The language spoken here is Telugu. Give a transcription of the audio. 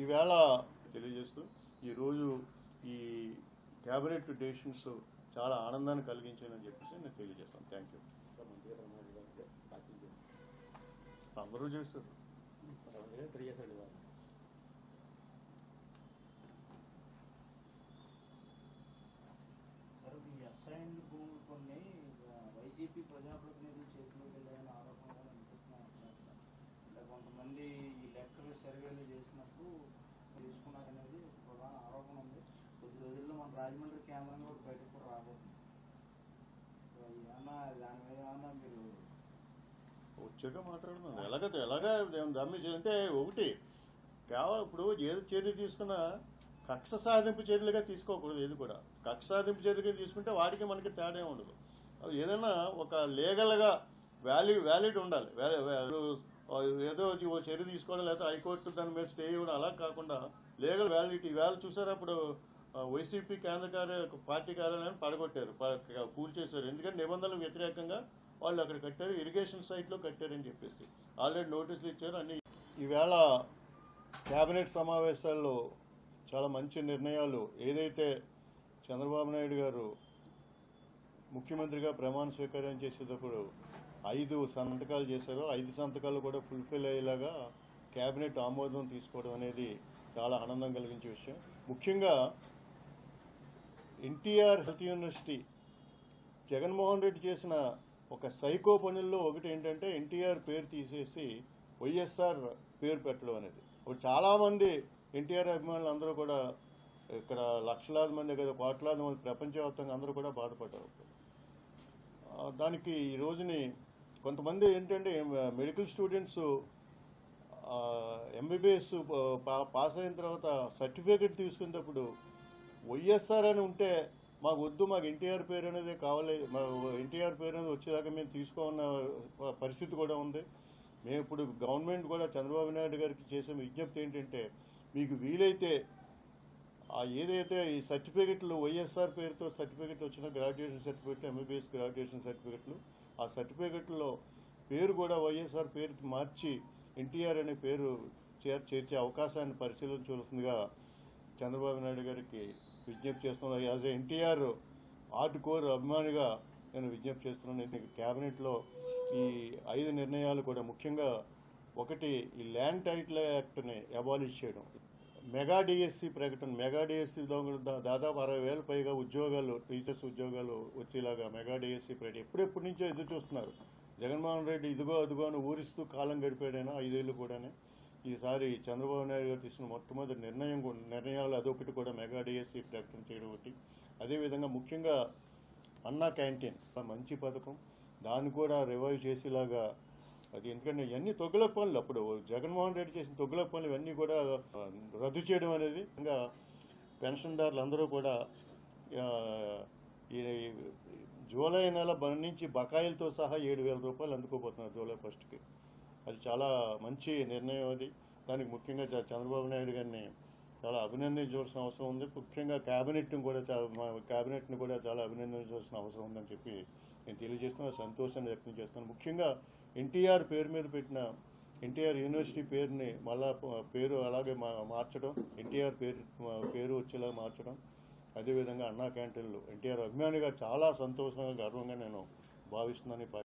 ఈవేళ తెలియజేస్తూ ఈరోజు ఈ క్యాబినెట్ డెసిషన్స్ చాలా ఆనందాన్ని కలిగించాయని చెప్పేసి నేను తెలియజేస్తాను. థ్యాంక్ యూ మంచిగా అందరూ చేస్తారు. త్రీ ఇయర్స్ అండి సార్ ఈ అసైన్డ్ భూములు కొన్ని వైసీపీ ప్రజాప్రతినిధులు చేతిలోకి వెళ్ళాయని ఆరోపణలు అనిపిస్తున్నాయి కొంతమంది ఈ లెక్కలు సర్వేలు తీసుకున్నారనేది ఒక ప్రధాన ఆరోపణ ఉంది. కొద్ది రోజుల్లో మన రాజమండ్రి కేంద్రం కూడా బయటకు కూడా రాబోతుంది. ఏమన్నా దాని మీద ఏమన్నా మీరు వచ్చాక మాట్లాడుతున్నాను ఎలాగ ఎలాగా దమ్మి అంటే ఒకటి కేవలం ఇప్పుడు ఏది చర్య తీసుకున్నా కక్ష సాధింపు చర్యలుగా తీసుకోకూడదు ఏది కూడా. కక్ష సాధింపు చర్యలుగా తీసుకుంటే వాడికి మనకి తేడా ఉండదు. ఏదైనా ఒక లీగల్గా వ్యాలిడ్ వ్యాలిడ్ ఉండాలి. ఏదో ఓ చర్య తీసుకోవడం లేకపోతే హైకోర్టు దాని మీద స్టే ఇవ్వడం అలా కాకుండా లీగల్ వ్యాలిడిటీ. వేళ చూసారు అప్పుడు వైసీపీ కేంద్ర కార్య పార్టీ కార్యాలయాన్ని పడగొట్టారు. ప- పూర్తి చేశారు. ఎందుకంటే నిబంధనలకు వ్యతిరేకంగా వాళ్ళు అక్కడ కట్టారు. ఇరిగేషన్ సైట్లో కట్టారని చెప్పేసి. ఆల్రెడీ నోటీసులు ఇచ్చారు. అన్ని ఈవేళ కేబినెట్ సమావేశాల్లో చాలా మంచి నిర్ణయాలు ఏదైతే చంద్రబాబు నాయుడు గారు ముఖ్యమంత్రిగా ప్రమాణ స్వీకారం చేసేటప్పుడు ఐదు సంతకాలు చేశారు. ఐదు సంతకాలు కూడా ఫుల్ఫిల్ అయ్యేలాగా కేబినెట్ ఆమోదం తీసుకోవడం అనేది చాలా ఆనందం కలిగించే విషయం. ముఖ్యంగా ఎన్టీఆర్ హెల్త్ యూనివర్సిటీ జగన్మోహన్ రెడ్డి చేసిన ఒక సైకో పనుల్లో ఒకటి ఏంటంటే ఎన్టీఆర్ పేరు తీసేసి వైఎస్ఆర్ పేరు పెట్టడం అనేది. ఇప్పుడు చాలామంది ఎన్టీఆర్ అభిమానులు అందరూ కూడా ఇక్కడ లక్షలాది మంది కదా కోట్లాది మంది ప్రపంచవ్యాప్తంగా అందరూ కూడా బాధపడ్డారు. దానికి ఈ రోజుని కొంతమంది ఏంటంటే మెడికల్ స్టూడెంట్స్ ఎంబీబీఎస్ పాస్ అయిన తర్వాత సర్టిఫికేట్ తీసుకునేటప్పుడు వైఎస్ఆర్ అని ఉంటే మాకు వద్దు మాకు ఎన్టీఆర్ పేరు అనేది కావాలి. ఎన్టీఆర్ పేరు అనేది వచ్చేదాకా మేము తీసుకోవాలన్న పరిస్థితి కూడా ఉంది. మేము ఇప్పుడు గవర్నమెంట్ కూడా చంద్రబాబు నాయుడు గారికి చేసే విజ్ఞప్తి ఏంటంటే మీకు వీలైతే ఆ ఏదైతే ఈ సర్టిఫికెట్లు వైఎస్ఆర్ పేరుతో సర్టిఫికెట్లు వచ్చిన గ్రాడ్యుయేషన్ సర్టిఫికెట్లు ఎంబీబీఎస్ గ్రాడ్యుయేషన్ సర్టిఫికెట్లు ఆ సర్టిఫికెట్లో పేరు కూడా వైఎస్ఆర్ పేరు మార్చి ఎన్టీఆర్ అనే పేరు చేర్చే అవకాశాన్ని పరిశీలించవలసిందిగా చంద్రబాబు నాయుడు గారికి విజ్ఞప్తి చేస్తున్నాను. As a NTR hardcore అభిమానిగా నేను విజ్ఞప్తి చేస్తున్నాను. క్యాబినెట్లో ఈ ఐదు నిర్ణయాలు కూడా ముఖ్యంగా ఒకటి ఈ ల్యాండ్ టైటిల్ యాక్ట్ని అబాలిష్ చేయడం. మెగా డిఎస్సి ప్రకటన మెగా డిఎస్సి దాదాపు అరవై వేల పైగా ఉద్యోగాలు టీచర్స్ ఉద్యోగాలు వచ్చేలాగా మెగా డిఎస్సి ప్రకటన ఎప్పుడెప్పటి నుంచో ఎదురు చూస్తున్నారు. జగన్మోహన్ రెడ్డి ఇదిగో అదిగో అని ఊరిస్తూ కాలం గడిపాడైనా? ఐదేళ్ళు కూడానే. ఈసారి చంద్రబాబు నాయుడు గారు తీసిన మొట్టమొదటి నిర్ణయం కూడా- నిర్ణయాలు అదొకటి కూడా మెగా డిఎస్సి ప్రకటన చేయడం ఒకటి. అదేవిధంగా ముఖ్యంగా అన్నా క్యాంటీన్ మంచి పథకం. దాన్ని కూడా రివైవ్ చేసేలాగా అది ఎందుకంటే ఇవన్నీ తొగ్గుల పనులు. అప్పుడు జగన్మోహన్ రెడ్డి చేసిన తొగ్గుల పనులు ఇవన్నీ కూడా రద్దు చేయడం అనేది ఇంకా పెన్షన్దారులు అందరూ కూడా ఈ జూలై నెల నుంచి బకాయిలతో సహా ఏడు వేల రూపాయలు అందుకోబోతున్నారు జూలై ఫస్ట్కి. అది చాలా మంచి నిర్ణయం అది. దానికి ముఖ్యంగా చంద్రబాబు నాయుడు గారిని చాలా అభినందించవలసిన అవసరం ఉంది. ముఖ్యంగా క్యాబినెట్ని కూడా చాలా మా క్యాబినెట్ని కూడా చాలా అభినందించవలసిన అవసరం ఉందని చెప్పి నేను తెలియజేస్తున్నాను సంతోషాన్ని వ్యక్తం చేస్తాను ముఖ్యంగా ఎన్టీఆర్ పేరు మీద పెట్టిన ఎన్టీఆర్ యూనివర్సిటీ పేరుని మళ్ళా పేరు అలాగే మా- మార్చడం ఎన్టీఆర్ పేరు పేరు వచ్చేలా మార్చడం అదేవిధంగా అన్నా క్యాంటీన్లు. ఎన్టీఆర్ అభిమానిగా చాలా సంతోషంగా గర్వంగా నేను భావిస్తున్నాను